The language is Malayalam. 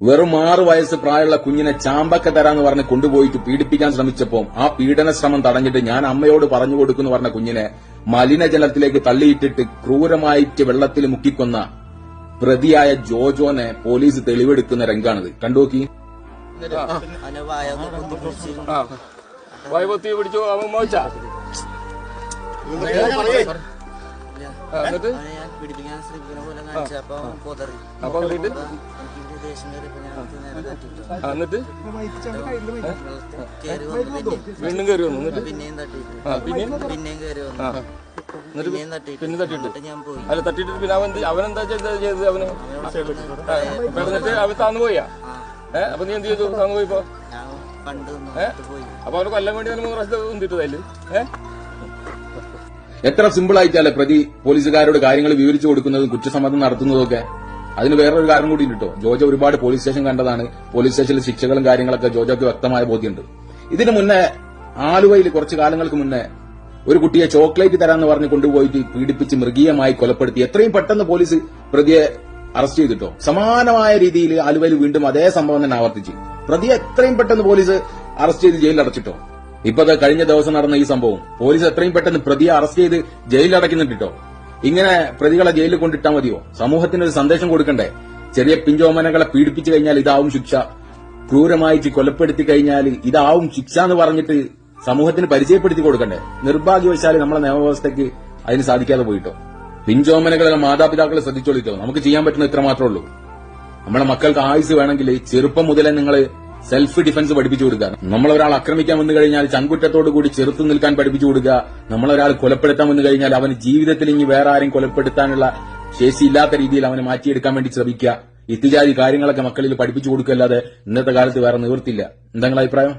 വെറും ആറു വയസ്സ് പ്രായമുള്ള കുഞ്ഞിനെ ചാമ്പക്ക തരാന്ന് പറഞ്ഞ് കൊണ്ടുപോയിട്ട് പീഡിപ്പിക്കാൻ ശ്രമിച്ചപ്പോൾ ആ പീഡന ശ്രമം തടഞ്ഞിട്ട് ഞാൻ അമ്മയോട് പറഞ്ഞു കൊടുക്കുന്നു പറഞ്ഞ കുഞ്ഞിനെ മലിനജലത്തിലേക്ക് തള്ളിയിട്ടിട്ട് ക്രൂരമായിട്ട് വെള്ളത്തിൽ മുക്കിക്കൊന്ന പ്രതിയായ ജോജോനെ പോലീസ് തെളിവെടുക്കുന്ന രംഗാണിത്. കണ്ടുനോക്കി വൈപത്തി പിടിച്ചു മോച്ച എന്നിട്ട്? പിടിപ്പിക്കാൻ ശ്രമിക്കുന്ന പോലെ കാണിച്ചപ്പോ പൊതറി. അപ്പൊ എന്നിട്ട്? എന്നിട്ട് പിന്നെയും. വീണ്ടും കയറി വന്നു എന്നിട്ട്? പിന്നെയും തട്ടിട്ട് ആ പിന്നെ പിന്നെയും കയറി വന്നു. പിന്നെയും പിന്നെ തട്ടിട്ടു എന്നിട്ട് ഞാൻ പോയി. അല്ല തട്ടിട്ട് പിന്നെ അവൻ അവനെന്താ ചെയ്തത് ചെയ്തത് അവന്? എന്നിട്ട് അവൻ താന്നു പോയാ? ഏ അപ്പൊ നീ എന്ത് ചെയ്തു? താന്നു പോയിപ്പോ പോയി. അപ്പൊ അവന് കൊല്ലാൻ വേണ്ടി അവന് മൂന്ന് പ്രാവശ്യം ഉന്തിട്ടതല്ലേ ഏ? എത്ര സിമ്പിൾ ആയിട്ടല്ലേ പ്രതി പോലീസുകാരോട് കാര്യങ്ങൾ വിവരിച്ചു കൊടുക്കുന്നതും കുറ്റസമ്മതം നടത്തുന്നതും ഒക്കെ അതിന് വേറൊരു കാരണം കൂടി കിട്ടോ ജോജ ഒരുപാട് പോലീസ് സ്റ്റേഷൻ കണ്ടതാണ്. പോലീസ് സ്റ്റേഷനിലെ ശിക്ഷകളും കാര്യങ്ങളൊക്കെ ജോജോക്ക് വ്യക്തമായ ബോധ്യമുണ്ട്. ഇതിനു മുന്നേ ആലുവയിൽ കുറച്ചു കാലങ്ങൾക്ക് മുന്നേ ഒരു കുട്ടിയെ ചോക്ലേറ്റ് തരാന്ന് പറഞ്ഞ് കൊണ്ടുപോയിട്ട് പീഡിപ്പിച്ച് മൃഗീയമായി കൊലപ്പെടുത്തി എത്രയും പെട്ടെന്ന് പോലീസ് പ്രതിയെ അറസ്റ്റ് ചെയ്തിട്ടോ. സമാനമായ രീതിയിൽ ആലുവയിൽ വീണ്ടും അതേ സംഭവം തന്നെ ആവർത്തിച്ചു. പ്രതിയെ എത്രയും പെട്ടെന്ന് പോലീസ് അറസ്റ്റ് ചെയ്ത് ജയിലിൽ അടച്ചിട്ടോ. ഇപ്പൊ ദാ കഴിഞ്ഞ ദിവസം നടന്ന ഈ സംഭവം. പോലീസ് എത്രയും പെട്ടെന്ന് പ്രതിയെ അറസ്റ്റ് ചെയ്ത് ജയിലിൽ അടയ്ക്കുന്നുണ്ടോ ഇങ്ങനെ പ്രതികളെ ജയിലിൽ കൊണ്ടിട്ടാ മതിയോ? സമൂഹത്തിന് ഒരു സന്ദേശം കൊടുക്കണ്ടേ? ചെറിയ പിഞ്ചോമനകളെ പീഡിപ്പിച്ചു കഴിഞ്ഞാൽ ഇതാവും ശിക്ഷ. ക്രൂരമായി കൊലപ്പെടുത്തി കഴിഞ്ഞാൽ ഇതാവും ശിക്ഷ എന്ന് പറഞ്ഞിട്ട് സമൂഹത്തിന് പരിചയപ്പെടുത്തി കൊടുക്കണ്ടേ? നിർഭാഗ്യവശാൽ നമ്മളെ നിയമവ്യവസ്ഥയ്ക്ക് അതിന് സാധിക്കാതെ പോയിട്ടോ. പിഞ്ചോമനകളെ മാതാപിതാക്കളെ ശ്രദ്ധിച്ചോളിട്ടോ. നമുക്ക് ചെയ്യാൻ പറ്റുന്ന ഇത്ര മാത്രമേ ഉള്ളൂ. നമ്മളെ മക്കൾക്ക് ആയുസ് വേണമെങ്കിൽ ചെറുപ്പം മുതലേ നിങ്ങൾ സെൽഫ് ഡിഫൻസ് പഠിപ്പിച്ചു കൊടുക്കുക. ഒരാൾ ആക്രമിക്കാൻ വന്നു കഴിഞ്ഞാൽ ചങ്കുറ്റത്തോടു കൂടി ചെറുത്തു നിൽക്കാൻ പഠിപ്പിച്ചു കൊടുക്കുക. നമ്മളൊരാൾ കൊലപ്പെടുത്താൻ വന്നു കഴിഞ്ഞാൽ അവന് ജീവിതത്തിൽ ഇനി വേറെ ആരും കൊലപ്പെടുത്താനുള്ള ശേഷിയില്ലാത്ത രീതിയിൽ അവനെ മാറ്റിയെടുക്കാൻ വേണ്ടി ശ്രമിക്കുക. ഇത്തിജാതി കാര്യങ്ങളൊക്കെ മക്കളിൽ പഠിപ്പിച്ചു കൊടുക്കല്ലാതെ ഇന്നത്തെ കാലത്ത് വേറെ നിവൃത്തില്ല എന്താ അഭിപ്രായം?